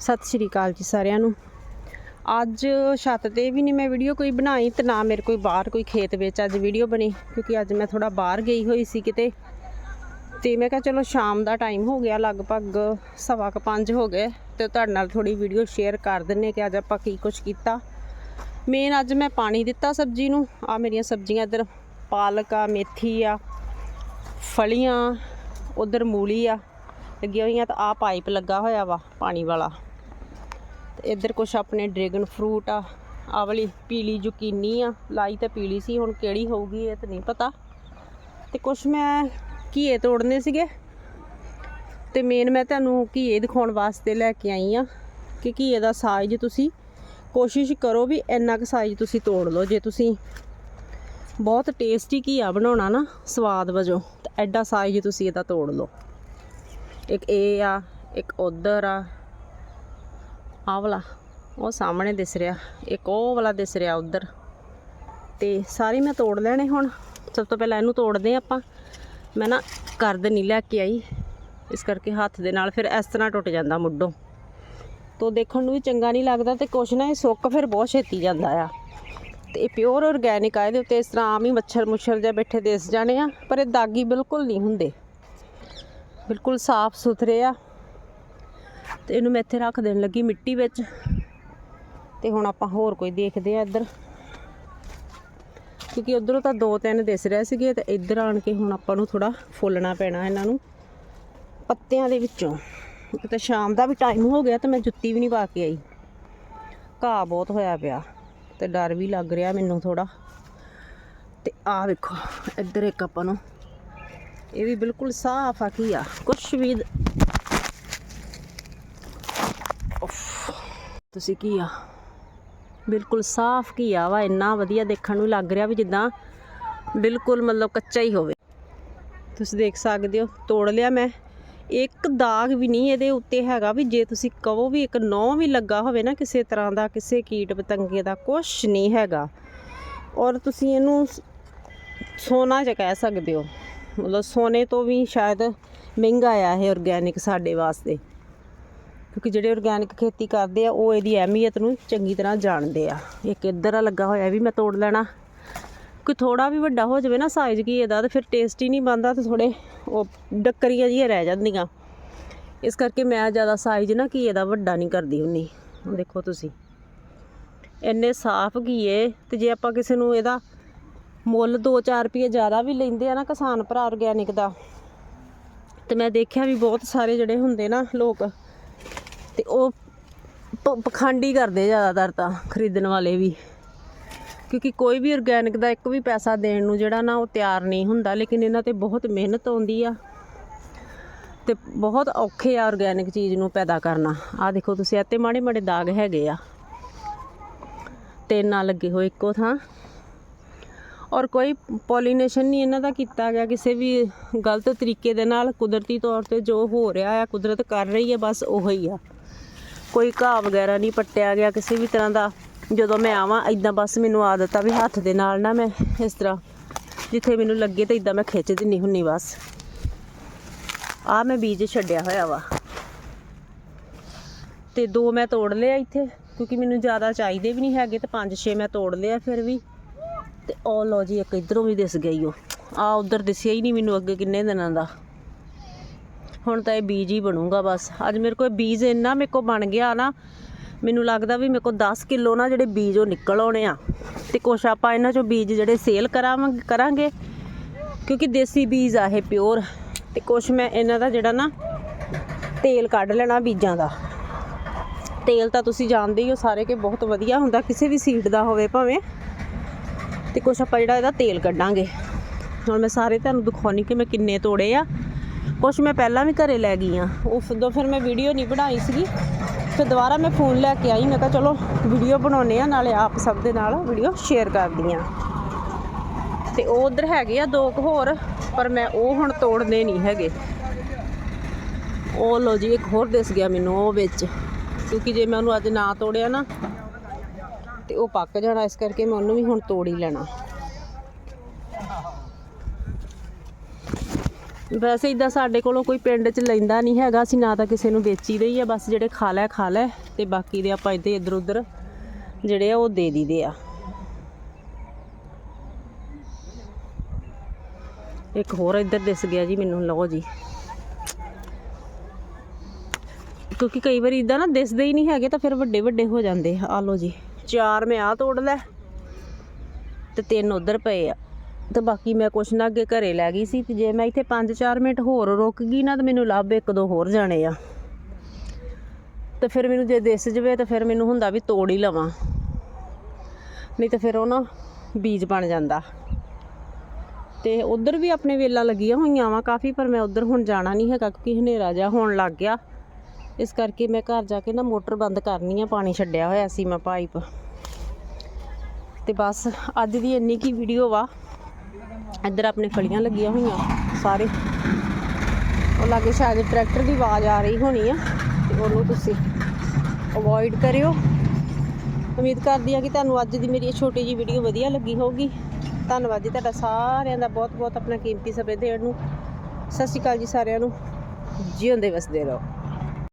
ਸਤਿ ਸ਼੍ਰੀ ਅਕਾਲ ਜੀ ਸਾਰਿਆਂ ਨੂੰ। ਅੱਜ ਛੱਤ ਤੇ ਵੀ ਨਹੀਂ ਮੈਂ ਵੀਡੀਓ ਕੋਈ ਬਣਾਈ ਤੇ ਨਾ ਮੇਰੇ ਕੋਈ ਬਾਹਰ ਕੋਈ ਖੇਤ ਵਿੱਚ ਅੱਜ ਵੀਡੀਓ ਬਣੀ, ਕਿਉਂਕਿ ਅੱਜ ਮੈਂ ਥੋੜਾ ਬਾਹਰ ਗਈ ਹੋਈ ਸੀ ਕਿਤੇ। ਤੇ ਮੈਂ ਕਿਹਾ ਚਲੋ ਸ਼ਾਮ ਦਾ ਟਾਈਮ ਹੋ ਗਿਆ, ਲਗਭਗ ਸਵਾ ਕੁ ਪੰਜ ਹੋ ਗਏ ਤੇ ਤੁਹਾਡੇ ਨਾਲ ਥੋੜੀ ਵੀਡੀਓ ਸ਼ੇਅਰ ਕਰ ਦਿੰਨੇ ਕਿ ਅੱਜ ਆਪਾਂ ਕੀ ਕੁਝ ਕੀਤਾ। ਮੇਨ ਅੱਜ ਮੈਂ ਪਾਣੀ ਦਿੱਤਾ ਸਬਜ਼ੀ ਨੂੰ, ਆ ਮੇਰੀਆਂ ਸਬਜ਼ੀਆਂ ਇੱਧਰ ਪਾਲਕ ਆ, ਮੇਥੀ ਆ, ਫਲੀਆਂ, ਉਧਰ ਮੂਲੀ ਆ, ਲੱਗੀਆਂ ਹੋਈਆਂ ਤਾਂ ਆ ਪਾਈਪ ਲੱਗਾ ਹੋਇਆ ਵਾ ਪਾਣੀ ਵਾਲਾ। ਤੇ ਇੱਧਰ ਕੁਛ ਆਪਣੇ ਡਰੈਗਨ ਫਰੂਟ ਆ ਆ ਵਾਲੀ ਪੀਲੀ ਜ਼ੁਕੀਨੀ ਆ, ਲਾਈ ਤਾਂ ਪੀਲੀ ਸੀ, ਹੁਣ ਕਿਹੜੀ ਹੋਊਗੀ ਇਹ ਤਾਂ ਨਹੀਂ ਪਤਾ। ਤੇ ਕੁਛ ਮੈਂ ਘੀਏ ਤੋੜਨੇ ਸੀਗੇ, ਤੇ ਮੇਨ ਮੈਂ ਤੁਹਾਨੂੰ ਘੀਏ ਦਿਖਾਉਣ ਵਾਸਤੇ ਲੈ ਕੇ ਆਈ ਆ, ਕਿ ਘੀਏ ਦਾ ਸਾਈਜ਼ ਤੁਸੀਂ ਕੋਸ਼ਿਸ਼ ਕਰੋ ਵੀ ਇੰਨਾ ਕੁ ਸਾਈਜ਼ ਤੁਸੀਂ ਤੋੜ ਲਓ, ਜੇ ਤੁਸੀਂ ਬਹੁਤ ਟੇਸਟੀ ਘੀਆ ਬਣਾਉਣਾ ਨਾ ਸਵਾਦ ਵਜੋਂ, ਤਾਂ ਐਡਾ ਸਾਈਜ਼ ਤੁਸੀਂ ਇਹਦਾ ਤੋੜ ਲਓ। ਇੱਕ ਇਹ ਆ, ਇੱਕ ਉਧਰ ਆ ਆਹ ਵਾਲਾ, ਉਹ ਸਾਹਮਣੇ ਦਿਸ ਰਿਹਾ, ਇੱਕ ਉਹ ਵਾਲਾ ਦਿਸ ਰਿਹਾ ਉਧਰ। ਤੇ ਸਾਰੇ ਮੈਂ ਤੋੜ ਲੈਣੇ ਹੁਣ, ਸਭ ਤੋਂ ਪਹਿਲਾਂ ਇਹਨੂੰ ਤੋੜਦੇ ਹਾਂ ਆਪਾਂ। ਮੈਂ ਨਾ ਕਰਦ ਨਹੀਂ ਲੈ ਕੇ ਆਈ, ਇਸ ਕਰਕੇ ਹੱਥ ਦੇ ਨਾਲ ਫਿਰ ਇਸ ਤਰ੍ਹਾਂ ਟੁੱਟ ਜਾਂਦਾ ਮੁੱਢੋਂ। ਤੋ ਦੇਖਣ ਨੂੰ ਵੀ ਚੰਗਾ ਨਹੀਂ ਲੱਗਦਾ ਤੇ ਕੁਛ ਨਾ, ਇਹ ਸੁੱਕ ਫਿਰ ਬਹੁਤ ਛੇਤੀ ਜਾਂਦਾ ਆ। ਤੇ ਇਹ ਪਿਓਰ ਆਰਗੈਨਿਕ ਆ, ਇਹਦੇ ਉੱਤੇ ਇਸ ਤਰ੍ਹਾਂ ਆਮ ਹੀ ਮੱਛਰ ਮੁੱਛਰ ਜਿਹਾ ਬੈਠੇ ਦਿਸ ਜਾਣੇ ਆ, ਪਰ ਇਹ ਦਾਗੀ ਬਿਲਕੁਲ ਨਹੀਂ ਹੁੰਦੇ। ਬਿਲਕੁਲ ਸਾਫ਼ ਸੁਥਰੇ ਆ। ਤੇ ਇਹਨੂੰ ਮੈਂ ਇੱਥੇ ਰੱਖ ਦੇਣ ਲੱਗੀ ਮਿੱਟੀ ਵਿੱਚ। ਤੇ ਹੁਣ ਆਪਾਂ ਹੋਰ ਕੋਈ ਦੇਖਦੇ ਆ ਇੱਧਰ। ਕਿਉਂਕਿ ਉਧਰੋਂ ਤਾਂ ਦੋ ਤਿੰਨ ਦਿਸ ਰਹੇ ਸੀਗੇ ਤੇ ਇੱਧਰ ਆਣ ਕੇ ਹੁਣ ਆਪਾਂ ਨੂੰ ਥੋੜਾ ਫੁੱਲਣਾ ਪੈਣਾ ਇਹਨਾਂ ਨੂੰ ਪੱਤਿਆਂ ਦੇ ਵਿੱਚੋਂ। ਇੱਕ ਸ਼ਾਮ ਦਾ ਵੀ ਟਾਈਮ ਹੋ ਗਿਆ ਤੇ ਮੈਂ ਜੁੱਤੀ ਵੀ ਨਹੀਂ ਪਾ ਕੇ ਆਈ। ਘਾਹ ਬਹੁਤ ਹੋਇਆ ਪਿਆ ਤੇ ਡਰ ਵੀ ਲੱਗ ਰਿਹਾ ਮੈਨੂੰ ਥੋੜਾ ਤੇ ਆ ਵੇਖੋ, ਇੱਧਰ ਇੱਕ ਆਪਾਂ ਨੂੰ। ਇਹ ਵੀ ਬਿਲਕੁਲ ਸਾਫ਼ ਆ ਕੀ ਆ, ਕੁਛ ਵੀ ਦ- ਉਫ਼, ਤੁਸੀਂ ਘੀਆ ਬਿਲਕੁਲ ਸਾਫ਼ ਘੀਆ ਵਾ, ਇੰਨਾ ਵਧੀਆ ਦੇਖਣ ਨੂੰ ਲੱਗ ਰਿਹਾ ਵੀ ਜਿੱਦਾਂ ਬਿਲਕੁਲ ਮਤਲਬ ਕੱਚਾ ਹੀ ਹੋਵੇ। ਤੁਸੀਂ ਦੇਖ ਸਕਦੇ ਹੋ, ਤੋੜ ਲਿਆ ਮੈਂ। ਇੱਕ ਦਾਗ ਵੀ ਨਹੀਂ ਇਹਦੇ ਉੱਤੇ ਹੈਗਾ ਵੀ ਜੇ ਤੁਸੀਂ ਕਹੋ ਵੀ ਇੱਕ ਨੌ ਵੀ ਲੱਗਾ ਹੋਵੇ ਨਾ ਕਿਸੇ ਤਰ੍ਹਾਂ ਦਾ, ਕਿਸੇ ਕੀਟ ਪਤੰਗੇ ਦਾ ਕੁਝ ਨਹੀਂ ਹੈਗਾ। ਔਰ ਤੁਸੀਂ ਇਹਨੂੰ ਸੋਨਾ ਚ ਕਹਿ ਸਕਦੇ ਹੋ। ਮਤਲਬ ਸੋਨੇ ਤੋਂ ਵੀ ਸ਼ਾਇਦ ਮਹਿੰਗਾ ਆ ਇਹ ਆਰਗੈਨਿਕ ਸਾਡੇ ਵਾਸਤੇ। ਕਿਉਂਕਿ ਜਿਹੜੇ ਆਰਗੈਨਿਕ ਖੇਤੀ ਕਰਦੇ ਆ, ਉਹ ਇਹਦੀ ਅਹਿਮੀਅਤ ਨੂੰ ਚੰਗੀ ਤਰ੍ਹਾਂ ਜਾਣਦੇ ਆ। ਇੱਕ ਇੱਧਰ ਆ ਲੱਗਾ ਹੋਇਆ ਵੀ ਮੈਂ ਤੋੜ ਲੈਣਾ। ਕੋਈ ਥੋੜਾ ਵੀ ਵੱਡਾ ਹੋ ਜਾਵੇ ਨਾ ਸਾਈਜ਼ ਕੀ ਇਹਦਾ, ਤੇ ਫਿਰ ਟੇਸਟ ਹੀ ਨਹੀਂ ਬਣਦਾ ਤੇ ਥੋੜੇ ਉਹ ਡੱਕਰੀਆਂ ਜਿਹੀਆਂ ਰਹਿ ਜਾਂਦੀਆਂ। ਇਸ ਕਰਕੇ ਮੈਂ ਜ਼ਿਆਦਾ ਸਾਈਜ਼ ਨਾ ਕੀ ਇਹਦਾ ਵੱਡਾ ਨਹੀਂ ਕਰਦੀ ਹੁੰਨੀ ਦੇਖੋ ਤੁਸੀਂ। ਇੰਨੇ ਸਾਫ਼ ਘੀਏ, ਤੇ ਜੇ ਆਪਾਂ ਕਿਸੇ ਨੂੰ ਇਹਦਾ ਮੁੱਲ 2-4 ਰੁਪਏ ਜ਼ਿਆਦਾ ਵੀ ਲੈਂਦੇ ਆ ਨਾ ਕਿਸਾਨ ਭਰਾ ਆਰਗੈਨਿਕ ਦਾ, ਤੇ ਮੈਂ ਦੇਖਿਆ ਵੀ ਬਹੁਤ ਸਾਰੇ ਜਿਹੜੇ ਹੁੰਦੇ ਨਾ ਲੋਕ ਤੇ ਉਹ ਪ- ਪਖੰਡੀ ਕਰਦੇ ਜ਼ਿਆਦਾਤਰ ਤਾਂ, ਖਰੀਦਣ ਵਾਲੇ ਵੀ। ਕਿਉਂਕਿ ਕੋਈ ਵੀ ਆਰਗੈਨਿਕ ਦਾ ਇੱਕ ਵੀ ਪੈਸਾ ਦੇਣ ਨੂੰ ਜਿਹੜਾ ਨਾ ਉਹ ਤਿਆਰ ਨਹੀਂ ਹੁੰਦਾ, ਲੇਕਿਨ ਇਹਨਾਂ ਤੇ ਬਹੁਤ ਮਿਹਨਤ ਆਉਂਦੀ ਆ। ਤੇ ਬਹੁਤ ਔਖੇ ਆ ਆਰਗੈਨਿਕ ਚੀਜ਼ ਨੂੰ ਪੈਦਾ ਕਰਨਾ। ਆ ਦੇਖੋ ਤੁਸੀਂ, ਇੱਥੇ ਮਾੜੇ ਮਾੜੇ ਦਾਗ ਹੈਗੇ ਆ। ਤੇ ਨਾ ਲੱਗੇ ਹੋਏ ਇੱਕੋ ਥਾਂ। ਔਰ ਕੋਈ ਪੋਲੀਨੇਸ਼ਨ ਨਹੀਂ ਇਹਨਾਂ ਦਾ ਕੀਤਾ ਗਿਆ, ਕਿਸੇ ਵੀ ਗਲਤ ਤਰੀਕੇ ਦੇ ਨਾਲ, ਕੁਦਰਤੀ ਤੌਰ ਤੇ ਜੋ ਹੋ ਰਿਹਾ ਆ, ਕੁਦਰਤ ਕਰ ਰਹੀ ਹੈ ਬਸ ਉਹੋ ਹੀ ਆ। ਕੋਈ ਘਾਹ ਵਗੈਰਾ ਨਹੀਂ ਪੱਟਿਆ ਗਿਆ ਕਿਸੇ ਵੀ ਤਰ੍ਹਾਂ ਦਾ। ਜਦੋਂ ਮੈਂ ਆਵਾਂ ਇਦਾਂ ਬਸ ਮੈਨੂੰ ਆਦਤ ਆ ਵੀ ਹੱਥ ਦੇ ਨਾਲ ਨਾ ਮੈਂ ਇਸ ਤਰ੍ਹਾਂ, ਜਿੱਥੇ ਮੈਨੂੰ ਲੱਗੇ ਤਾਂ ਇਦਾਂ ਮੈਂ ਖਿੱਚ ਦਿੰਨੀ ਹੁੰਨੀ ਬਸ। ਆ ਮੈਂ ਬੀਜ ਛੱਡਿਆ ਹੋਇਆ ਵਾ। ਤੇ ਦੋ ਮੈਂ ਤੋੜ ਲਿਆ ਇੱਥੇ, ਕਿਉਂਕਿ ਮੈਨੂੰ ਜ਼ਿਆਦਾ ਚਾਹੀਦੇ ਵੀ ਨਹੀਂ ਹੈਗੇ ਤੇ ਪੰਜ ਛੇ ਮੈਂ ਤੋੜ ਲਿਆ ਫਿਰ ਵੀ। ਤੇ ਉਹ ਲੋ ਜੀ, ਇੱਕ ਇਧਰੋਂ ਵੀ ਦਿਸ ਗਈ ਉਹ। ਆ ਉਧਰ ਦਿਸਿਆ ਹੀ ਨਹੀਂ ਮੈਨੂੰ ਅੱਗੇ ਕਿੰਨੇ ਦਿਨਾਂ ਦਾ। ਹੁਣ ਤਾਂ ਇਹ ਬੀਜ ਹੀ ਬਣੂਗਾ ਬਸ। ਅੱਜ ਮੇਰੇ ਕੋਲ ਬੀਜ ਇੰਨਾ ਮੇਰੇ ਕੋਲ ਬਣ ਗਿਆ ਨਾ, ਮੈਨੂੰ ਲੱਗਦਾ ਵੀ ਮੇਰੇ ਕੋਲ 10 ਕਿਲੋ ਨਾ ਜਿਹੜੇ ਬੀਜ ਉਹ ਨਿਕਲ ਆਉਣੇ ਆ। ਤੇ ਕੁਛ ਆਪਾਂ ਇਹਨਾਂ ਚੋਂ ਬੀਜ ਜਿਹੜੇ ਸੇਲ ਕਰਾਵਾਂਗੇ ਕਰਾਂਗੇ, ਕਿਉਂਕਿ ਦੇਸੀ ਬੀਜ ਆ ਇਹ ਪਿਓਰ। ਤੇ ਕੁਛ ਮੈਂ ਇਹਨਾਂ ਦਾ ਜਿਹੜਾ ਨਾ ਤੇਲ ਕੱਢ ਲੈਣਾ ਬੀਜਾਂ ਦਾ। ਤੇਲ ਤਾਂ ਤੁਸੀਂ ਜਾਣਦੇ ਹੀ ਹੋ ਸਾਰੇ ਕਿ ਬਹੁਤ ਵਧੀਆ ਹੁੰਦਾ, ਕਿਸੇ ਵੀ ਸੀਡ ਦਾ ਹੋਵੇ ਭਾਵੇਂ। ਤੇ ਕੁਛ ਆਪਾਂ ਜਿਹੜਾ ਇਹਦਾ ਤੇਲ ਕੱਢਾਂਗੇ। ਹੁਣ ਮੈਂ ਸਾਰੇ ਤੁਹਾਨੂੰ ਦਿਖਾਉਣੀ ਕਿ ਮੈਂ ਕਿੰਨੇ ਤੋੜੇ ਆ। ਕੁਛ ਮੈਂ ਪਹਿਲਾਂ ਵੀ ਘਰੇ ਲੈ ਗਈ ਆ। ਉਸ ਤੋਂ ਫਿਰ ਮੈਂ ਵੀਡੀਓ ਨਹੀਂ ਬਣਾਈ ਸੀਗੀ। ਫਿਰ ਦੁਬਾਰਾ ਮੈਂ ਫੋਨ ਲੈ ਕੇ ਆਈ। ਮੈਂ ਕਿਹਾ ਚਲੋ ਵੀਡੀਓ ਬਣਾਉਨੇ ਆ, ਨਾਲੇ ਆਪ ਸਭ ਦੇ ਨਾਲ ਵੀਡੀਓ ਸ਼ੇਅਰ ਕਰਦੀ ਆ। ਤੇ ਉਹ ਉਧਰ ਹੈਗੇ ਆ ਦੋ ਕੁ ਹੋਰ, ਪਰ ਮੈਂ ਉਹ ਹੁਣ ਤੋੜਨੇ ਨਹੀਂ ਹੈਗੇ। ਉਹ ਲੋ ਜੀ, ਇੱਕ ਹੋਰ ਦਿਸ ਗਿਆ ਮੈਨੂੰ ਉਹ ਵਿੱਚ। ਕਿਉਂਕਿ ਜੇ ਮੈਂ ਉਹਨੂੰ ਅੱਜ ਨਾ ਤੋੜਿਆ ਨਾ, ਤੇ ਉਹ ਪੱਕ ਜਾਣਾ। ਇਸ ਕਰਕੇ ਮੈਂ ਉਹਨੂੰ ਵੀ ਹੁਣ ਤੋੜ ਹੀ ਲੈਣਾ। ਵੈਸੇ ਇਦਾਂ ਸਾਡੇ ਕੋਲੋਂ ਕੋਈ ਪਿੰਡ 'ਚ ਲੈਂਦਾ ਨਹੀਂ ਹੈਗਾ, ਅਸੀਂ ਨਾ ਤਾਂ ਕਿਸੇ ਨੂੰ ਵੇਚੀ ਦੇ ਹੀ ਆ, ਬਸ ਜਿਹੜੇ ਖਾ ਲੈ ਖਾ ਲੈ ਤੇ ਬਾਕੀ ਦੇ ਆਪਾਂ ਇੱਥੇ ਇੱਧਰ ਉੱਧਰ ਜਿਹੜੇ ਆ ਉਹ ਦੇ ਦੀਦੇ ਆ। ਇੱਕ ਹੋਰ ਇੱਧਰ ਦਿਸ ਗਿਆ ਜੀ ਮੈਨੂੰ, ਲਓ ਜੀ। ਕਿਉਂਕਿ ਕਈ ਵਾਰੀ ਇਦਾਂ ਨਾ ਦਿਸਦੇ ਹੀ ਨਹੀਂ ਹੈਗੇ ਤਾਂ ਫਿਰ ਵੱਡੇ ਵੱਡੇ ਹੋ ਜਾਂਦੇ ਆ। ਲਓ ਜੀ, ਚਾਰ ਮੈਂ ਆ ਤੋੜ ਲੈ ਤੇ ਤਿੰਨ ਉਧਰ ਪਏ ਆ। ਤੇ ਬਾਕੀ ਮੈਂ ਕੁਛ ਨਾ ਅੱਗੇ ਘਰੇ ਲੈ ਗਈ ਸੀ ਤੇ ਜੇ ਮੈਂ ਇੱਥੇ 5-4 ਮਿੰਟ ਹੋਰ ਰੁਕ ਗਈ ਨਾ, ਤਾਂ ਮੈਨੂੰ ਲੱਭ ਇੱਕ ਦੋ ਹੋਰ ਜਾਣੇ ਆ। ਤੇ ਫਿਰ ਮੈਨੂੰ ਜੇ ਦਿਸ ਜਵੇ, ਤਾਂ ਫਿਰ ਮੈਨੂੰ ਹੁੰਦਾ ਵੀ ਤੋੜ ਹੀ ਲਵਾਂ। ਨਹੀਂ ਤਾਂ ਫਿਰ ਉਹ ਨਾ ਬੀਜ ਬਣ ਜਾਂਦਾ। ਤੇ ਉਧਰ ਵੀ ਆਪਣੇ ਵੇਲਾ ਲੱਗੀਆਂ ਹੋਈਆਂ ਵਾ ਕਾਫੀ, ਪਰ ਮੈਂ ਉਧਰ ਹੁਣ ਜਾਣਾ ਨਹੀਂ ਹੈਗਾ, ਕਿਉਂਕਿ ਹਨੇਰਾ ਜਿਹਾ ਹੋਣ ਲੱਗ ਗਿਆ। ਇਸ ਕਰਕੇ ਮੈਂ ਘਰ ਜਾ ਕੇ ਨਾ ਮੋਟਰ ਬੰਦ ਕਰਨੀ ਆ, ਪਾਣੀ ਛੱਡਿਆ ਹੋਇਆ ਸੀ ਮੈਂ ਪਾਈਪ। ਤੇ ਬਸ ਅੱਜ ਦੀ ਇੰਨੀ ਕੀ ਵੀਡੀਓ ਵਾ। ਇੱਧਰ ਆਪਣੇ ਫਲੀਆਂ ਲੱਗੀਆਂ ਹੋਈਆਂ, ਸਾਰੇ। ਉਹ ਲਾਗੇ ਸ਼ਾਇਦ ਟਰੈਕਟਰ ਦੀ ਆਵਾਜ਼ ਆ ਰਹੀ ਹੋਣੀ ਆ, ਤੇ ਉਹਨੂੰ ਤੁਸੀਂ ਅਵੋਇਡ ਕਰਿਓ। ਉਮੀਦ ਕਰਦੀ ਆ ਕਿ ਤੁਹਾਨੂੰ ਅੱਜ ਦੀ ਮੇਰੀ ਇਹ ਛੋਟੀ ਜੀ ਵੀਡੀਓ ਵਧੀਆ ਲੱਗੀ ਹੋਊਗੀ। ਧੰਨਵਾਦ ਜੀ ਤੁਹਾਡਾ ਸਾਰਿਆਂ ਦਾ ਬਹੁਤ ਬਹੁਤ ਆਪਣਾ ਕੀਮਤੀ ਸਮੇਂ ਦੇਣ ਨੂੰ। ਸਤਿ ਸ਼੍ਰੀ ਅਕਾਲ ਜੀ ਸਾਰਿਆਂ ਨੂੰ। ਜਿਉਂਦੇ ਵਸਦੇ ਰਹੋ।